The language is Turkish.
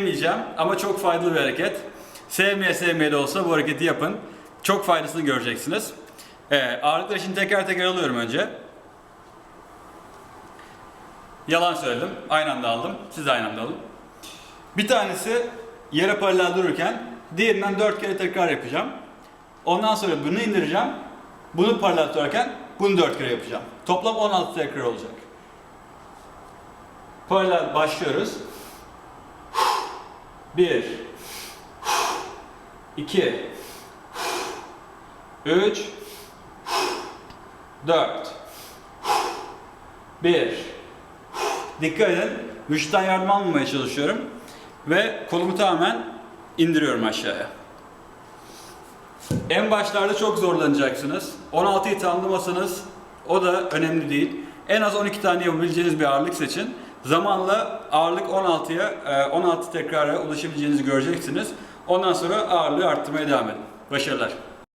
sevmeyeceğim ama çok faydalı bir hareket. Sevmeye sevmeye de olsa bu hareketi yapın. Çok faydasını göreceksiniz. Evet, ağırlıklar için teker teker alıyorum önce. Yalan söyledim. Aynı anda aldım. Siz de aynı anda alın. Bir tanesi yere paralel dururken diğerinden 4 kere tekrar yapacağım. Ondan sonra bunu indireceğim. Bunu paralel tutarken bunu 4 kere yapacağım. Toplam 16 tekrar olacak. Paralel başlıyoruz. 1 2 3 4 1 Dikkat edin. Güçten yardım almamaya çalışıyorum. Ve kolumu tamamen indiriyorum aşağıya. En başlarda çok zorlanacaksınız. 16'yı tamamlamasanız o da önemli değil. En az 12 tane yapabileceğiniz bir ağırlık seçin. Zamanla ağırlık 16'ya, e, 16 tekrara ulaşabileceğinizi göreceksiniz. Ondan sonra ağırlığı arttırmaya devam edin. Başarılar.